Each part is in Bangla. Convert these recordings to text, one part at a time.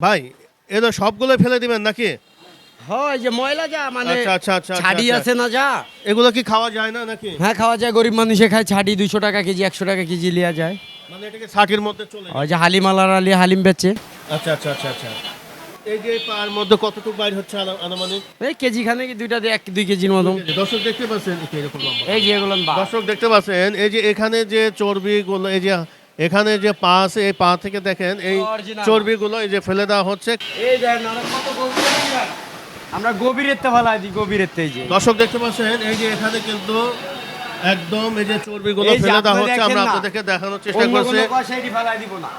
ভাই এদের সবগুলো ফেলে দিবেন নাকি? হয় যে ময়লা যা মানে আচ্ছা, আচ্ছা, আচ্ছা, ছাড়ি আচ্ছা। আছে না যা। এগুলো কি খাওয়া যায় না নাকি? হ্যাঁ খাওয়া যায় গরিব মানুষে খায় ছাড়ি দুইশো টাকা কেজি একশো টাকা কেজি লিয়া যায়। মানে এটাকে ষাটের মধ্যে চলে যায়? ওই যে হালিম আলার আলী হালিম বেচে। আচ্ছা আচ্ছা আচ্ছা আচ্ছা। এই যে পার মধ্যে কতটুকু বাইর হচ্ছে আনুমানিক? এই কেজি খানে কি দুইটা এক দুই কেজির দর্শক দেখতে পাচ্ছেন এই যে এরকম এই যে এগুলো বা- দর্শক দেখতে পাচ্ছেন এই যে এখানে যে চর্বিগুলো এই যে এখানে যে পা আছে এই পা থেকে দেখেন এই। চর্বিগুলো এই যে ফেলে দেওয়া হচ্ছে। এই আমরা কত গভীরে দিলাম। আমরা গভীরের তে ফেলাই দিই গভীরের এই যে। দর্শক দেখতে পাচ্ছেন এই যে এখানে কিন্তু একদম এই যে চর্বিগুলো ফেলে দেওয়া হচ্ছে আমরা আপনাদেরকে দেখানোর চেষ্টা করছি। ফেলাই দিব না।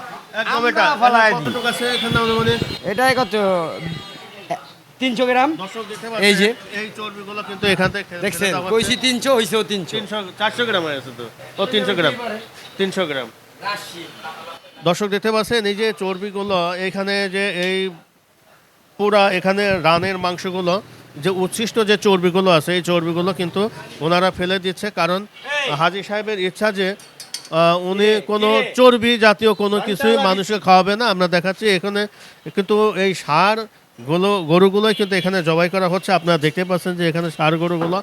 একদম এটা ফেলাই দিই। আছে? এখানে অনুমানিক এটাই কত তিনশো গ্রাম। দর্শক দেখতে এই যে। এই চর্বিগুলো কিন্তু এখান থেকে দেখছেন কইছি তিনশো হইছেও তিনশো। তিনশো চারশো গ্রাম আছে তো। ও তিনশো গ্রাম তিনশো গ্রাম। দর্শক দেখতে পাচ্ছেন এই যে চর্বিগুলো এখানে যে এই পুরা এখানে রানের মাংসগুলো যে উচ্ছিষ্ট যে চর্বিগুলো আছে এই চর্বিগুলো কিন্তু ওনারা ফেলে দিচ্ছে। কারণ হাজি সাহেবের ইচ্ছা যে উনি কোনো চর্বি জাতীয় কোনো কিছুই মানুষকে খাওয়াবে না। আমরা দেখাচ্ছি এখানে কিন্তু এই সার গুলো গরুগুলোই কিন্তু এখানে জবাই করা হচ্ছে। আপনারা দেখতে পাচ্ছেন যে এখানে সার গরুগুলো।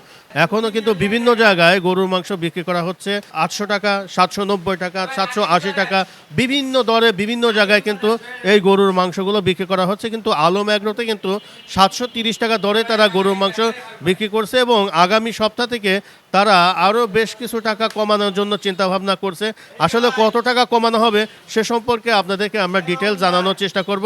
এখনও কিন্তু বিভিন্ন জায়গায় গরুর মাংস বিক্রি করা হচ্ছে। আটশো টাকা, সাতশো নব্বই টাকা, সাতশো আশি টাকা। বিভিন্ন দরে বিভিন্ন জায়গায় কিন্তু এই গরুর মাংসগুলো বিক্রি করা হচ্ছে। কিন্তু আলম এগ্রোতে কিন্তু সাতশো তিরিশ টাকা দরে তারা গরুর মাংস বিক্রি করছে এবং আগামী সপ্তাহ থেকে তারা আরও বেশ কিছু টাকা কমানোর জন্য চিন্তা ভাবনা করছে। আসলে কত টাকা কমানো হবে সে সম্পর্কে আপনাদেরকে আমরা ডিটেল জানানোর চেষ্টা করব।